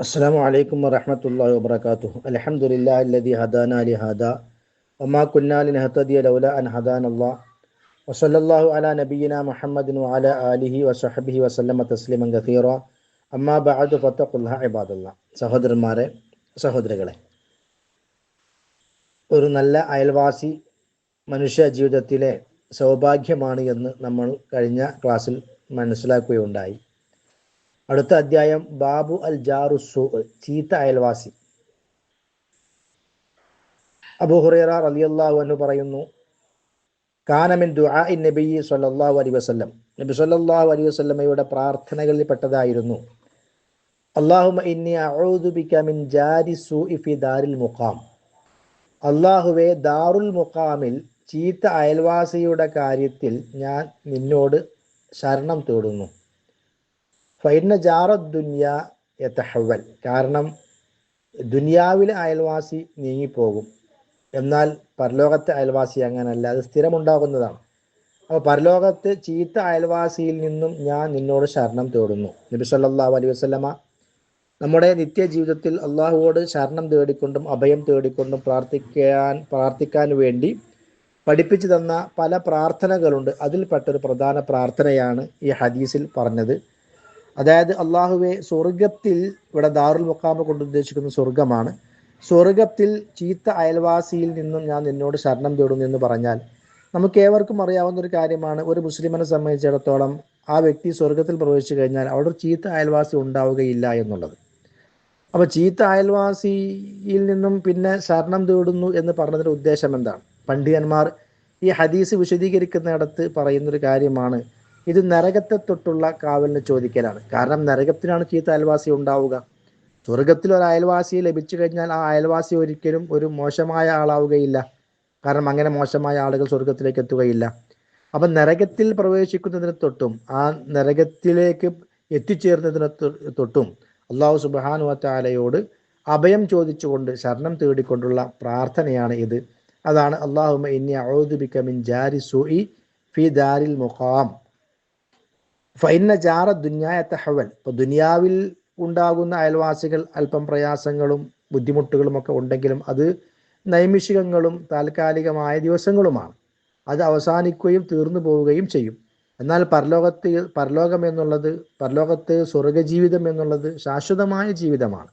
السلام عليكم ورحمة الله وبركاته الحمد لله الذي هدانا لهذا وما كنا لنهتدي لولا أن هدانا الله وصلى الله على نبينا محمد وعلى آله وصحبه وسلم تسليما كثيرا أما بعد فاتقوا الله عباد الله سهدر ماري سهدر غلي ഒരു നല്ല അയൽവാസി മനുഷ്യ ജീവിതത്തിലെ സൗഭാഗ്യമാണ് എന്ന് നമ്മൾ കഴിഞ്ഞ ക്ലാസ്സിൽ മനസ്സിലാക്കുകയുണ്ടായി അടുത്ത അധ്യായം ബാബു അൽ ജാറുസു ചീത്ത അയൽവാസി. അബു ഹുറൈറ റളിയല്ലാഹു അൻഹു പറയുന്നു കാനമിൻ ദുആ നബി സല്ലല്ലാഹു അലൈഹി വസല്ലം. നബി സല്ലല്ലാഹു അലൈഹി വസല്ലമയുടെ പ്രാർത്ഥനകളിൽ പെട്ടതായിരുന്നു അല്ലാഹുമ്മ ഇന്നി അഊദു ബിക മിൻ ജാരി സൂഇ ഫി ദാരിൽ മുഖാം. അള്ളാഹുവെ ദാറുൽ മുഖാമിൽ ചീത്ത അയൽവാസിയുടെ കാര്യത്തിൽ ഞാൻ നിന്നോട് ശരണം തേടുന്നു. ഫൈന ജാറ ദുന്യ യത്തഹവൽ കാരണം ദുനിയാവിലെ അയൽവാസി നീങ്ങിപ്പോകും. എന്നാൽ പരലോകത്തെ അയൽവാസി അങ്ങനല്ല. അത് സ്ഥിരമുണ്ടാകുന്നതാണ്. അപ്പോൾ പരലോകത്ത് ചീത്ത അയൽവാസിയിൽ നിന്നും ഞാൻ നിന്നോട് ശരണം തേടുന്നു. നബി സല്ലല്ലാഹു അലൈഹി വസല്ലമ നമ്മുടെ നിത്യജീവിതത്തിൽ അള്ളാഹുവോട് ശരണം തേടിക്കൊണ്ടും അഭയം തേടിക്കൊണ്ടും പ്രാർത്ഥിക്കാൻ പ്രാർത്ഥിക്കാൻ വേണ്ടി പഠിപ്പിച്ചു തന്ന പല പ്രാർത്ഥനകളുണ്ട്. അതിൽപ്പെട്ട ഒരു പ്രധാന പ്രാർത്ഥനയാണ് ഈ ഹദീസിൽ പറഞ്ഞത്. അതായത് അള്ളാഹുവെ സ്വർഗത്തിൽ ഇവിടെ ദാറുൽ മുക്കാമ കൊണ്ട് ഉദ്ദേശിക്കുന്ന സ്വർഗമാണ് സ്വർഗത്തിൽ ചീത്ത അയൽവാസിയിൽ നിന്നും ഞാൻ നിന്നോട് ശരണം തേടുന്നു എന്ന് പറഞ്ഞാൽ നമുക്ക് ഏവർക്കും അറിയാവുന്ന ഒരു കാര്യമാണ്. ഒരു മുസ്ലിമിനെ സംബന്ധിച്ചിടത്തോളം ആ വ്യക്തി സ്വർഗത്തിൽ പ്രവേശിച്ചു കഴിഞ്ഞാൽ അവിടെ ചീത്ത അയൽവാസി ഉണ്ടാവുകയില്ല എന്നുള്ളത്. അപ്പൊ ചീത്ത അയൽവാസിയിൽ നിന്നും പിന്നെ ശരണം തേടുന്നു എന്ന് പറഞ്ഞതിന്റെ ഉദ്ദേശം എന്താണ്? പണ്ഡിതന്മാർ ഈ ഹദീസ് വിശദീകരിക്കുന്നിടത്ത് പറയുന്നൊരു കാര്യമാണ്. ഇത് നരകത്തെ തൊട്ടുള്ള കാവലിന് ചോദിക്കലാണ്. കാരണം നരകത്തിനാണ് ചീത്ത അയൽവാസി ഉണ്ടാവുക. സ്വർഗത്തിൽ ഒരു അയൽവാസിയെ ലഭിച്ചു കഴിഞ്ഞാൽ ആ അയൽവാസി ഒരിക്കലും ഒരു മോശമായ ആളാവുകയില്ല. കാരണം അങ്ങനെ മോശമായ ആളുകൾ സ്വർഗത്തിലേക്ക് എത്തുകയില്ല. അപ്പൊ നരകത്തിൽ പ്രവേശിക്കുന്നതിന് തൊട്ടും ആ നരകത്തിലേക്ക് എത്തിച്ചേർന്നതിന് തൊട്ടും അള്ളാഹു സുബാനു വാലയോട് അഭയം ചോദിച്ചുകൊണ്ട് ശരണം തേടിക്കൊണ്ടുള്ള പ്രാർത്ഥനയാണ് ഇത്. അതാണ് അള്ളാഹുമ ഇന്നി ഔദുബിക മിൻ ജാരി സുഇ ഫി ദാരിൽ മുഖാം. ഫൈന ജാറ ദുന്യായ ഹവൽ ഇപ്പൊ ദുനിയാവിൽ ഉണ്ടാകുന്ന അയൽവാസികൾ അല്പം പ്രയാസങ്ങളും ബുദ്ധിമുട്ടുകളും ഒക്കെ ഉണ്ടെങ്കിലും അത് നൈമിഷികങ്ങളും താൽക്കാലികമായ ദിവസങ്ങളുമാണ്. അത് അവസാനിക്കുകയും തീർന്നു പോവുകയും ചെയ്യും. എന്നാൽ പരലോകത്ത് പരലോകം എന്നുള്ളത് പരലോകത്ത് സ്വർഗജീവിതം എന്നുള്ളത് ശാശ്വതമായ ജീവിതമാണ്.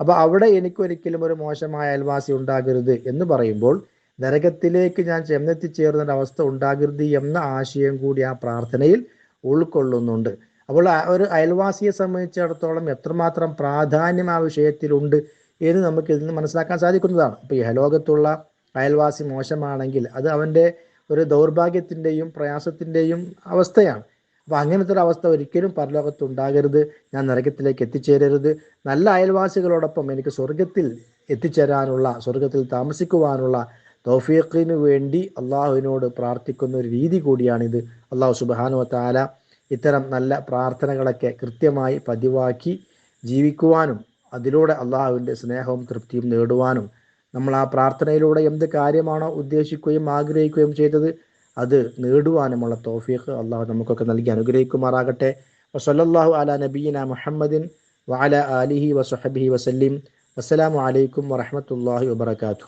അപ്പൊ അവിടെ എനിക്കൊരിക്കലും ഒരു മോശമായ അയൽവാസി ഉണ്ടാകരുത് എന്ന് പറയുമ്പോൾ നരകത്തിലേക്ക് ഞാൻ ചെന്നെത്തിച്ചേർന്ന അവസ്ഥ ഉണ്ടാകരുത് എന്ന ആശയം കൂടി ആ പ്രാർത്ഥനയിൽ ഉൾക്കൊള്ളുന്നുണ്ട്. അപ്പോൾ ഒരു അയൽവാസിയെ സംബന്ധിച്ചിടത്തോളം എത്രമാത്രം പ്രാധാന്യം ആ വിഷയത്തിലുണ്ട് എന്ന് നമുക്ക് ഇതിൽ മനസ്സിലാക്കാൻ സാധിക്കുന്നതാണ്. ഇപ്പൊ ഇഹലോകത്തുള്ള അയൽവാസി മോശമാണെങ്കിൽ അത് അവന്റെ ഒരു ദൗർഭാഗ്യത്തിന്റെയും പ്രയാസത്തിന്റെയും അവസ്ഥയാണ്. അപ്പൊ അങ്ങനത്തെ ഒരു അവസ്ഥ ഒരിക്കലും പരലോകത്ത് ഉണ്ടാകരുത് ഞാൻ നരകത്തിലേക്ക് എത്തിച്ചേരരുത്. നല്ല അയൽവാസികളോടൊപ്പം എനിക്ക് സ്വർഗത്തിൽ എത്തിച്ചേരാനുള്ള സ്വർഗത്തിൽ താമസിക്കുവാനുള്ള തൗഫീഖിന് വേണ്ടി അള്ളാഹുവിനോട് പ്രാർത്ഥിക്കുന്ന ഒരു രീതി കൂടിയാണിത്. അള്ളാഹു സുബാനു താല ഇത്തരം നല്ല പ്രാർത്ഥനകളൊക്കെ കൃത്യമായി പതിവാക്കി ജീവിക്കുവാനും അതിലൂടെ അള്ളാഹുവിന്റെ സ്നേഹവും തൃപ്തിയും നേടുവാനും നമ്മൾ ആ പ്രാർത്ഥനയിലൂടെ എന്ത് കാര്യമാണോ ഉദ്ദേശിക്കുകയും ആഗ്രഹിക്കുകയും ചെയ്തത് അത് നേടുവാനുമുള്ള തോഫീഖ് അള്ളാഹു നമുക്കൊക്കെ നൽകി അനുഗ്രഹിക്കുമാറാകട്ടെ. വസല്ലാഹു അല നബീന മുഹമ്മദിൻ വഅല ആലിഹി വസുഹബിഹി വസല്ലിം. അസ്സലാമു അലൈക്കും വറഹമത്തല്ലാഹി വബർക്കാത്തു